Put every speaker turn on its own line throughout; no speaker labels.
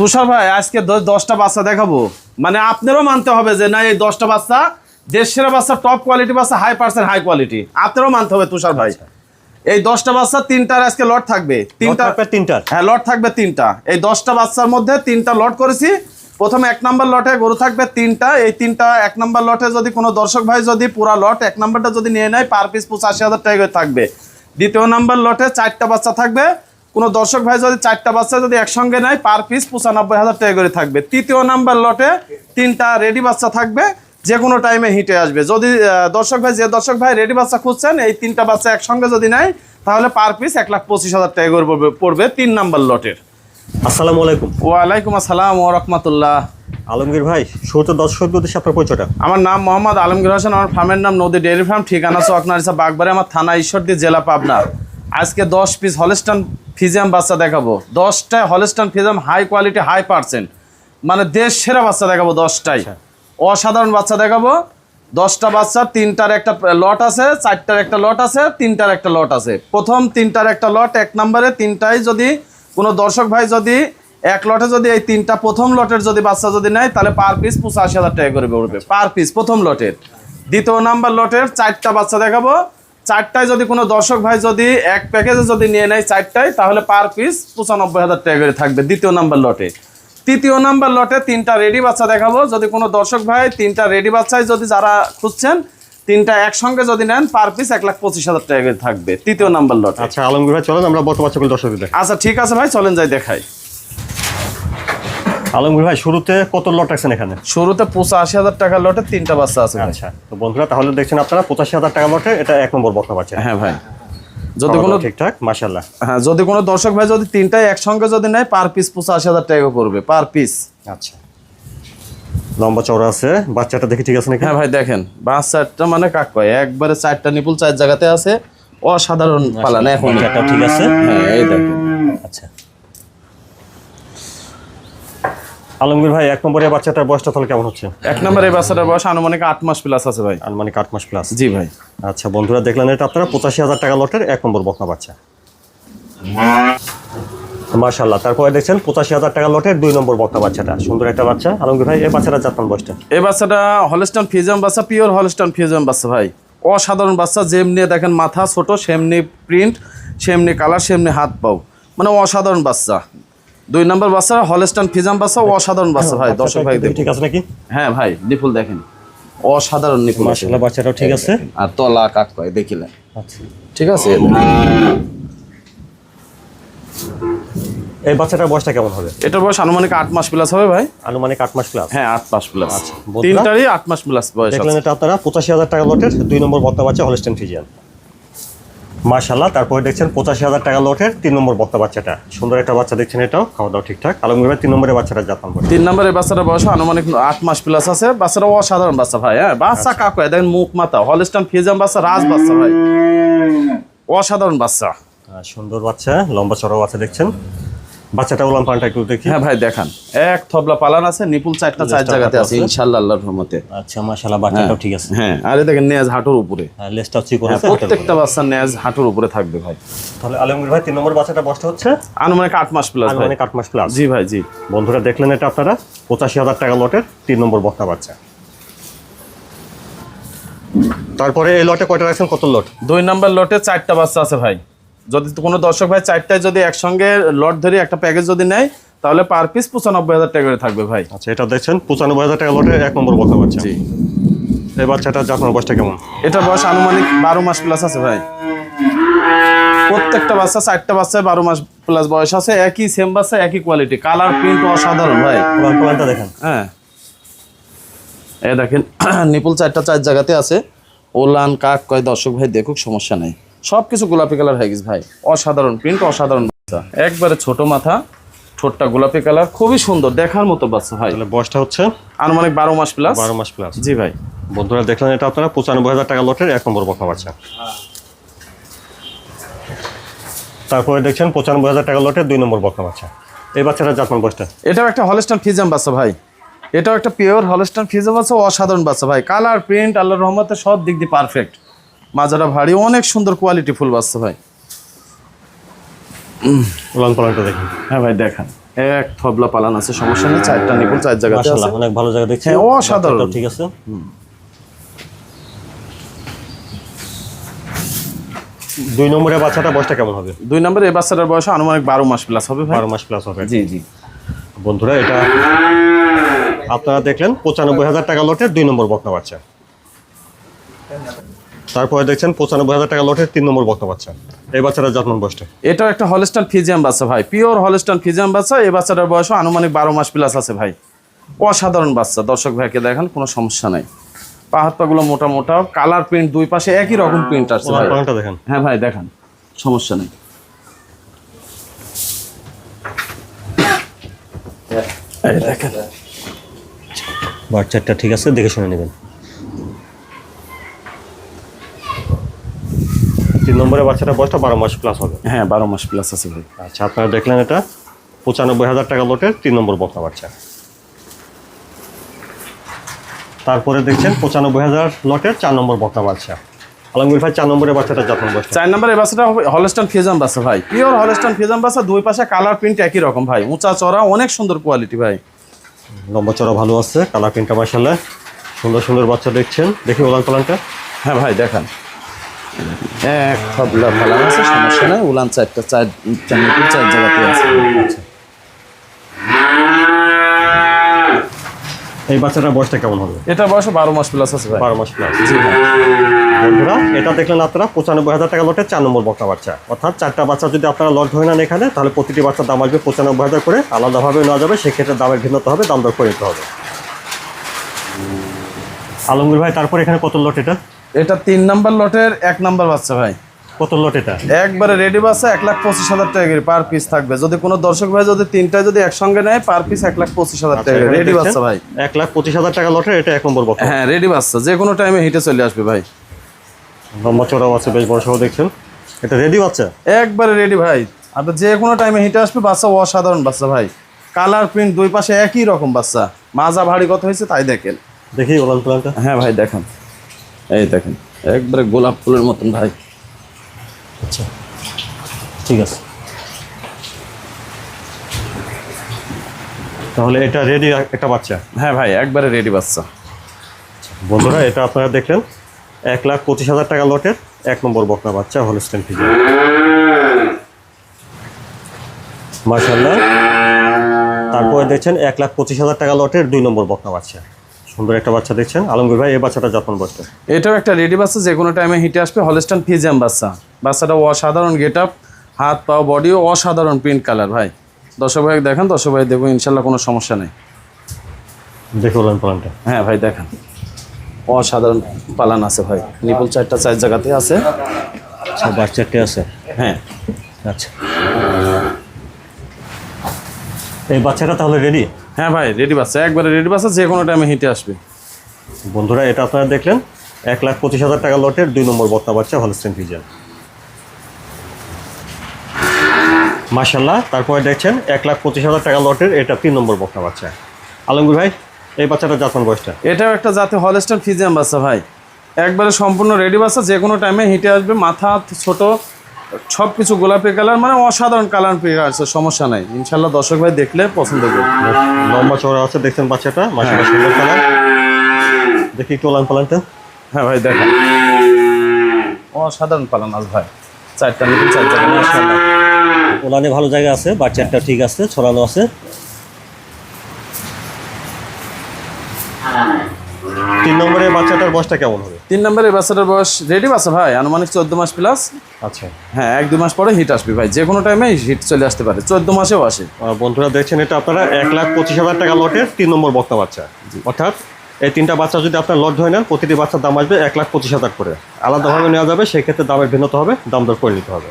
তুষার ভাই আজকে দশটা বাচ্চা দেখাবো। মানে আপনারও মানতে হবে যে না এই দশটা বাচ্চা দেশের বাচ্চা টপ কোয়ালিটি বাচ্চা হাই পার্সেন্ট হাই কোয়ালিটি আপনারও মানতে হবে তুষার ভাই। এই দশটা বাচ্চা তিনটার আজকে লট থাকবে। তিনটা
তিনটা তিনটার।
হ্যাঁ লট থাকবে তিনটা। এই দশটা বাচ্চার মধ্যে তিনটা লট করেছি। প্রথমে এক নাম্বার লটে গরু থাকবে তিনটা। এই তিনটা এক নাম্বার লটে যদি কোনো দর্শক ভাই যদি পুরা লট এক নাম্বারটা যদি নিয়ে নেয় পার পিস পঁচাশি হাজার টাকা করে থাকবে। দ্বিতীয় নাম্বার লটে চারটা বাচ্চা থাকবে। কোনো দর্শক ভাই যদি চারটা বাচ্চা যদি একসঙ্গে নেয় পার পিস পঁচানব্বই হাজার টাকা করে থাকবে। তৃতীয় নাম্বার লটে তিনটা রেডি বাচ্চা থাকবে যে কোনো টাইমে হিটে আসবে। যদি দর্শক ভাই যে দর্শক ভাই রেডি বাচ্চা খুঁজছেন এই তিনটা বাচ্চা একসঙ্গে যদি নেয় তাহলে পার পিস এক লাখ পঁচিশ হাজার টাকা করে পড়বে- পড়বে তিন নাম্বার লটের।
আসসালামু আলাইকুম।
ওয়ালাইকুম আসসালাম ও রহমতুল্লাহ।
আলমগীর ভাই শুরুতে দর্শক উদ্দেশ্যে আপনার পরিচয়টা।
আমার নাম মোহাম্মদ আলমগীর হোসেন আমার ফার্মের নাম নদী ডেয়ারি ফার্ম ঠিকানা চকনারিসা বাগবাড়ি আমার থানা ঈশ্বরদী জেলা পাবনা। আজকে দশ পিস হলস্টান ফিজিয়াম বাচ্চা দেখাবো। দশটায় Holstein Friesian high quality high percent মানে দেশ সেরা বাচ্চা দেখাবো দশটায় অসাধারণ বাচ্চা দেখাবো। দশটা বাচ্চা তিনটার একটা লট আছে চারটার একটা লট আছে তিনটার একটা লট আছে। প্রথম তিনটার একটা লট এক নম্বরে তিনটাই যদি কোনো দর্শক ভাই যদি এক লটে যদি এই তিনটা প্রথম লটের যদি বাচ্চা যদি নেয় তাহলে পার পিস পঁচাশি হাজার টাকা করে পড়বে। পার পিস প্রথম লটের দ্বিতীয় নাম্বার লটের চারটা বাচ্চা দেখাবো। চারটায় যদি কোনো দর্শক ভাই যদি এক প্যাকেজে যদি নিয়ে নেয় চারটায় তাহলে পার পিস পঁচানব্বই হাজার টাকা করে থাকবে দ্বিতীয় নাম্বার লটে। তৃতীয় নাম্বার লটে তিনটা রেডি বাচ্চা দেখাবো। যদি কোনো দর্শক ভাই তিনটা রেডি বাচ্চায় যদি যারা খুঁজছেন তিনটা একসঙ্গে যদি নেন পার পিস এক লাখ পঁচিশ হাজার টাকা থাকবে। তৃতীয় নাম্বার লটে।
আচ্ছা আলমগীর ভাই চলেন আমরা বর্তমান বাচ্চাগুলো দর্শক
আচ্ছা ঠিক আছে ভাই চলেন যাই দেখাই।
আলমগীর ভাই শুরুতে কত লট রাখছেন এখানে?
শুরুতে পঁচাশি হাজার টাকার লটে তিনটা বাচ্চা আছে
আচ্ছা তো বন্ধুরা তাহলে দেখছেন আপনারা পঁচাশি হাজার টাকা লটে এটা এক নম্বর বর্তমান বাচ্চা
হ্যাঁ ভাই। যদি কোনো
ঠিকঠাক মাশাল্লাহ
হ্যাঁ যদি কোনো দর্শক ভাই যদি তিনটাই একসঙ্গে যদি নেয় পার পিস পঁচাশি হাজার টাকা পড়বে পার পিস
আচ্ছা। লম্বা চওড়া আছে বাচ্চাটা দেখি ঠিক আছে নাকি?
হ্যাঁ ভাই দেখেন। বাচ্চাটা মানে কাক কয় একবারে চারটা নিপুল চার জায়গাতে আছে অসাধারণ পালান এখন?
ঠিক আছে?
হ্যাঁ এই দেখেন।
আচ্ছা। আলমগীর ভাই এক নম্বরে বাচ্চাটার বয়সটা তাহলে কেমন হচ্ছে?
এক নম্বর এই বাচ্চাটার বয়স আনুমানিক আট মাস প্লাস আছে ভাই।
আনুমানিক আট মাস প্লাস
জি ভাই।
আচ্ছা বন্ধুরা দেখলেন এটা আপনারা পঁচাশি হাজার টাকা লটের এক নম্বর বকনা বাচ্চা। মাশাল্লাহ তারপরে দেখছেন পঁচাশি হাজার টাকা লটের দুই নম্বর বকনা বাচ্চাটা। সুন্দর একটা বাচ্চা। আলমগীর ভাই এই বাচ্চাটা জাতমান বয়সটা?
এই বাচ্চাটা হলস্টান ফিজিয়াম বাচ্চা পিওর হলস্টান ফিজিয়াম বাচ্চা ভাই। অসাধারণ বাচ্চা যেমনি দেখেন মাথা ছোট সেমনি প্রিন্ট সেমনি কালার সেমনি হাত পাও। মানে অসাধারণ বাচ্চা। দুই নম্বর বাচ্চা হলস্টান ফিজাম বাচ্চা অসাধারণ বাচ্চা ভাই দর্শক ভাই
ঠিক আছে নাকি?
হ্যাঁ ভাই নিপুল দেখেন। অসাধারণ নিপুল আছে।
মাশাল্লাহ বাচ্চাটাও ঠিক আছে।
আর তলা কাক কয় দেখিলে
আচ্ছা।
ঠিক আছে?
এই বাচ্চাটার বয়সটা কেমন হবে?
এটার বয়স আনুমানিক আট মাস প্লাস হবে ভাই।
আনুমানিক আট মাস প্লাস
হ্যাঁ আট মাস প্লাস
বন্ধুরা-
তিনটারই আট মাস প্লাস বয়স
দেখলেন এটা আপনারা পঁচাশি হাজার টাকা লটের দুই নম্বর বাচ্চা হলস্টেন ফিজিয়ান। মাশাল্লাহ তারপরে দেখছেন পঁচাশি হাজার টাকা লটের তিন নম্বর বক্তা বাচ্চাটা। সুন্দর একটা বাচ্চা দেখছেন এটাও খাওয়া দাওয়া ঠিকঠাক। আলমগীর ভাই তিন নম্বরের বাচ্চাটা জাপান
তিন নম্বরের বাচ্চাটা বয়স আনুমানিক আট মাস প্লাস আছে। বাচ্চাটা অসাধারণ বাচ্চা ভাই হ্যাঁ? বাচ্চা কাকু দেখেন মুখ মাথা হলস্টান ফিজাম বাচ্চা রাজ বাচ্চা ভাই। অসাধারণ বাচ্চা।
সুন্দর বাচ্চা লম্বা চড়াও বাচ্চা দেখছেন। বাচ্চাটা উলান পানটা একটু দেখি।
হ্যাঁ ভাই দেখান। এক থবলা পালান আছে নিপুল চারটা চার জায়গাতে
কাটা
আছে।
আছে।
আল্লাহর রহমতে।
আচ্ছা বাচ্চাটাও ঠিক আছে।
হ্যাঁ আরে দেখেন নেজ হাঁটুর উপরে।
হ্যাঁ, লেজটাও চিকন
হ্যাঁ
আছে
প্রত্যেকটা বাচ্চার নেজ হাঁটুর উপরে থাকবে ভাই।
তাহলে আলমগীর ভাই তিন নম্বর বাচ্চাটা বসটা হচ্ছে?
আনুমানিক আট মাস প্লাস
আনুমানিক আট মাস প্লাস
জি ভাই জি।
বন্ধুরা দেখলেন এটা আপনারা? পঁচাশি হাজার টাকা লটের তিন নম্বর বক্তা বাচ্চা। তারপরে এই লটে কয়টা রাখছেন? কত লট?
দুই নম্বর লটে চারটা বাচ্চা আছে ভাই। যদি কোনো দর্শক ভাই চারটায় যদি একসঙ্গে লট ধরে একটা প্যাকেজ যদি নেয় তাহলে পার পিস পঁচানব্বই হাজার টাকা করে থাকবে ভাই।
আচ্ছা এটা দেখছেন পঁচানব্বই হাজার টাকা লটের এক নম্বর বক্তা বাচ্চা।
জি।
এই বাচ্চাটা জাতমান বয়সটা কেমন?
এটা বয়স আনুমানিক বারো মাস প্লাস আছে ভাই। প্রত্যেকটা বাচ্চা চারটা বাচ্চায় বারো মাস প্লাস বয়স আছে একই সেম বাচ্চা একই কোয়ালিটি কালার প্রিন্ট অসাধারণ ভাই।
পালানটা দেখেন।
হ্যাঁ। এ দেখেন নিপুল চারটা চার জায়গাতে আছে। ওলান কাক কয় দর্শক ভাই দেখুক সমস্যা নেই। সব কিছু গোলাপি কালার হয়ে গেছে ভাই। অসাধারণ প্রিন্ট অসাধারণ বাচ্চা। একবারে ছোট মাথা ঠোঁটটা গোলাপি কালার খুবই সুন্দর দেখার মতো বাচ্চা ভাই।
তাহলে বয়সটা হচ্ছে?
আনুমানিক বারো মাস প্লাস
বারো মাস প্লাস
জি ভাই।
বন্ধুরা দেখলেন এটা আপনারা পঁচানব্বই হাজার টাকা লটের এক নম্বর বক্তা বাচ্চা। তারপরে দেখছেন পঁচানব্বই হাজার টাকা লটের দুই নম্বর বক্তা বাচ্চা। এই বাচ্চাটা জাপান বয়সটা?
এটাও একটা হলস্টান ফিজাম বাচ্চা ভাই। এটাও একটা পিওর হলস্টান ফিজাম বাচ্চা অসাধারণ বাচ্চা ভাই। কালার প্রিন্ট আল্লাহ রহমতে সব দিক দিয়ে পারফেক্ট মাজাটা ভারী অনেক সুন্দর কোয়ালিটি ফুল বাচ্চা ভাই।
উলান পালানটা দেখেন।
হ্যাঁ ভাই দেখান। এক থবলা পালান আছে সমস্যা নেই চারটা নিপুল চার জায়গাতে আছে।
অনেক ভালো জায়গা দেখছি
অসাধারণ।
ঠিক আছে। দুই নম্বরে বাচ্চাটা বয়সটা কেমন হবে?
দুই নম্বরে এই বাচ্চাটার বয়স আনুমানিক বারো মাস প্লাস হবে ভাই।
বারো মাস প্লাস হবে।
জি জি।
বন্ধুরা এটা আপনারা দেখলেন পঁচানব্বই হাজার টাকা লটের দুই নম্বর বকনা বাচ্চা। তারপরে দেখছেন পঁচানব্বই হাজার টাকা লটের তিন নম্বর বকনা বাচ্চা। এই বাচ্চাটা যত্ন বয়সটা?
এটাও একটা হলস্টান ফিজিয়াম বাচ্চা ভাই। পিওর হলস্টান ফিজিয়াম বাচ্চা এই বাচ্চাটার বয়স আনুমানিক বারো মাস প্লাস আছে ভাই। অসাধারণ বাচ্চা দর্শক ভাইকে দেখেন কোনো সমস্যা নাই। পা হাত পাগুলো মোটা মোটা কালার প্রিন্ট দুই পাশে একই রকম প্রিন্ট আসছে ভাই।
দেখেন।
হ্যাঁ ভাই দেখান সমস্যা নেই। এই দেখেন।
বাচ্চাটা ঠিক আছে দেখে শুনে নেবেন। নম্বরের বাচ্চাটা বয়সটা বারো মাস প্লাস হবে।
হ্যাঁ বারো মাস প্লাস আছে ভাই।
আচ্ছা আপনারা দেখলেন এটা পঁচানব্বই হাজার টাকা লটের তিন নম্বর বকনা বাচ্চা। তারপরে দেখছেন পঁচানব্বই হাজার লটের চার নম্বর বকনা বাচ্চা। আলমগীর ভাই চার নম্বরের বাচ্চাটা যত্ন বয়সটা
চার নম্বর এই বাচ্চাটা হলস্টান ফিজাম বাচ্চা ভাই। পিওর হলস্টান ফিজাম বাচ্চা দুই পাশে কালার প্রিন্ট একই রকম ভাই। উঁচা চড়া অনেক সুন্দর কোয়ালিটি ভাই।
লম্বা চড়া ভালো আছে কালার প্রিন্টটা মাসাল্লাহ সুন্দর সুন্দর বাচ্চা দেখছেন। দেখি ওলান পালানটা।
হ্যাঁ ভাই দেখান। ফালান আছে সমস্যা নাই। উলান চারটা চার চার চার জায়গাতে আছে।
এই বাচ্চাটার বয়সটা কেমন হবে?
এটা বয়স বারো মাস প্লাস আছে
বারো মাস প্লাস
জি
বন্ধুরা এটা দেখলেন আপনারা পঁচানব্বই হাজার টাকা লটের চার নম্বর বকনা বাচ্চা। অর্থাৎ চারটা বাচ্চা যদি আপনারা লট ধরে নেন এখানে তাহলে প্রতিটি বাচ্চার দাম আসবে পঁচানব্বই হাজার করে। আলাদাভাবে নেওয়া যাবে সেক্ষেত্রে দামের ভিন্নতা হবে দাম দর করে নিতে হবে। আলমগীর ভাই তারপর এখানে কত লট এটা?
এটা তিন নাম্বার লটের এক নাম্বার বাচ্চা ভাই।
কত লট এটা?
একবারে রেডি বাচ্চা এক লাখ পঁচিশ হাজার টাকা পার পিস থাকবে। যদি কোনো দর্শক ভাই যদি তিনটা যদি একসঙ্গে নেয় পার পিস এক লাখ পঁচিশ হাজার টাকা রেডি বাচ্চা ভাই।
এক লাখ পঁচিশ হাজার টাকা লটের এটা এক নম্বর
হ্যাঁ রেডি বাচ্চা। যে কোনো টাইমে হিটে চলে আসবে ভাই।
লম্বা চড়াও আছে বেশ বড় সহ দেখছেন। এটা রেডি বাচ্চা?
একবারে রেডি ভাই। আপনি যে কোনো টাইমে হিটে আসবে বাচ্চা অসাধারণ বাচ্চা ভাই। কালার প্রিন্ট দুই পাশে একই রকম বাচ্চা। মাজা ভারী কত হয়েছে তাই দেখেন।
দেখি ওলান প্লানটা
হ্যাঁ ভাই দেখেন। এই দেখেন একবারে গোলাপ ফুলের মতন ভাই।
আচ্ছা ঠিক আছে। তাহলে এটা রেডি একটা বাচ্চা?
হ্যাঁ ভাই একবারে রেডি বাচ্চা।
বন্ধুরা এটা আপনারা দেখলেন এক লাখ পঁচিশ হাজার টাকা লটের এক নম্বর বকনা বাচ্চা হলস্টেন ফিজে মার্শাল্লাহ তারপরে দেখছেন এক লাখ পঁচিশ হাজার টাকা লটের দুই নম্বর বকনা বাচ্চা। সুন্দর একটা বাচ্চা দেখছেন। আলমগীর ভাই এই বাচ্চাটা যত্ন বসতে
এটাও একটা রেডি বাচ্চা যে কোনো টাইমে হিটে আসবে। হলস্টান ফিজিয়াম বাচ্চা। বাচ্চাটা অসাধারণ গেট আপ হাত পা বডিও অসাধারণ প্রিন্ট কালার ভাই। দর্শক ভাই দেখেন দর্শক ভাই দেখুন ইনশাল্লাহ কোনো সমস্যা নেই।
দেখে বলেন প্লানটা।
হ্যাঁ ভাই দেখেন। অসাধারণ পালান আছে ভাই। নিপুল চারটা চার জায়গাতে আছে।
আচ্ছা বাচ্চাটি আছে?
হ্যাঁ।
আচ্ছা। এই বাচ্চাটা তাহলে রেডি
হ্যাঁ ভাই রেডি বাচ্চা। একবারে রেডি বাচ্চা যে কোনো টাইমে হেঁটে আসবে।
বন্ধুরা এটা আপনারা দেখলেন এক লাখ পঁচিশ হাজার টাকা লটের দুই নম্বর বক্তা বাচ্চা হলস্টেন ফিজিয়ান মাশাল্লাহ তারপরে দেখছেন এক লাখ পঁচিশ হাজার টাকা লটের এটা তিন নম্বর বক্তা বাচ্চা। আলমগীর ভাই এই বাচ্চাটা জাতমান বয়সটা?
এটাও একটা জাতে হলস্টার ফিজিয়াম বাচ্চা ভাই। একবারে সম্পূর্ণ রেডি বাচ্চা যে কোনো টাইমে হিটে আসবে। মাথা ছোট সব কিছু গোলাপি কালার মানে অসাধারণ কালার পেয়ে আছে সমস্যা নাই। ইনশাল্লাহ দর্শক ভাই দেখলে পছন্দ করবে।
লম্বা চড়া আছে দেখছেন বাচ্চাটা? সুন্দর কালার। দেখি একটু লাল পালানটা।
হ্যাঁ ভাই দেখেন। অসাধারণ পালান আজ ভাই। চারটা নতুন চারটা
ওলানে ভালো জায়গা আছে বাচ্চাটা ঠিক আছে ছড়ানো আছে। বাচ্চাটার বয়সটা কেমন হবে?
তিন নম্বরে বাচ্চাটার বয়স রেডি বাচ্চা ভাই? আনুমানিক চোদ্দ মাস প্লাস
আচ্ছা।
হ্যাঁ এক দু মাস পরে হিট আসবে ভাই। যে কোনো টাইমে হিট চলে আসতে পারে। চোদ্দ মাসেও আসে।
বন্ধুরা দেখছেন এটা আপনারা এক লাখ পঁচিশ হাজার টাকা লটের তিন নম্বর বক্তা বাচ্চা। অর্থাৎ এই তিনটা বাচ্চা যদি আপনার লট ধরে নেন প্রতিটি বাচ্চার দাম আসবে এক লাখ পঁচিশ হাজার করে। আলাদাভাবে নেওয়া যাবে সেক্ষেত্রে দামের ভিন্নতা হবে দাম দর করে নিতে হবে।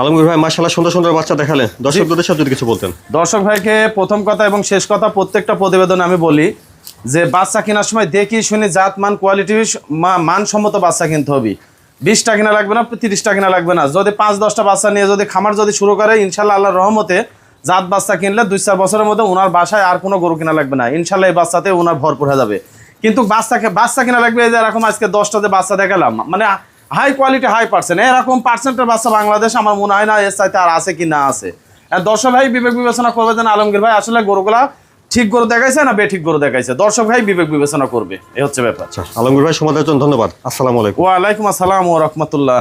আলমগীর ভাই মাসাল্লাহ সুন্দর সুন্দর বাচ্চা দেখালেন। দর্শকদের সাথে যদি কিছু বলতেন।
দর্শক ভাইকে প্রথম কথা এবং শেষ কথা প্রত্যেকটা প্রতিবেদনে আমি বলি যে বাচ্চা কেনার সময় দেখি শুনি জাত, মান কোয়ালিটি মানসম্মত বাচ্চা কিনতে হবে। বিশটা কিনা লাগবে না, তিরিশটা কিনা লাগবে না। যদি পাঁচ, দশটা বাচ্চা নিয়ে যদি খামার যদি শুরু করে, ইনশাল্লাহ আল্লাহর রহমতে জাত বাচ্চা কিনলে দুই চার বছরের মধ্যে ওনার বাসায় আর কোনো গরু কিনা লাগবে না। ইনশাল্লাহ এই বাচ্চাতে ওনার ভরপুর হয়ে যাবে। কিন্তু বাচ্চাকে বাচ্চা কিনা লাগবে এই যে এরকম আজকে দশটাতে বাচ্চা দেখালাম মানে হাই কোয়ালিটি হাই পার্সেন্ট এরকম পার্সেন্টের বাচ্চা বাংলাদেশ আমার মনে হয় না এর চাইতে আর আছে কি না আছে। দর্শক ভাই, বিবেক বিবেচনা করবে যেন আলমগীর ভাই, আসলে গরুগুলা ঠিক করে দেখাইছে না বেঠিক করে দেখাইছে? দর্শক ভাই বিবেক বিবেচনা করবে। এ হচ্ছে ব্যাপার।
আচ্ছা আলমগীর ভাই সময় জন্য ধন্যবাদ। আসসালামু আলাইকুম।
ওয়ালাইকুম আসসালাম ও রহমতুল্লাহ।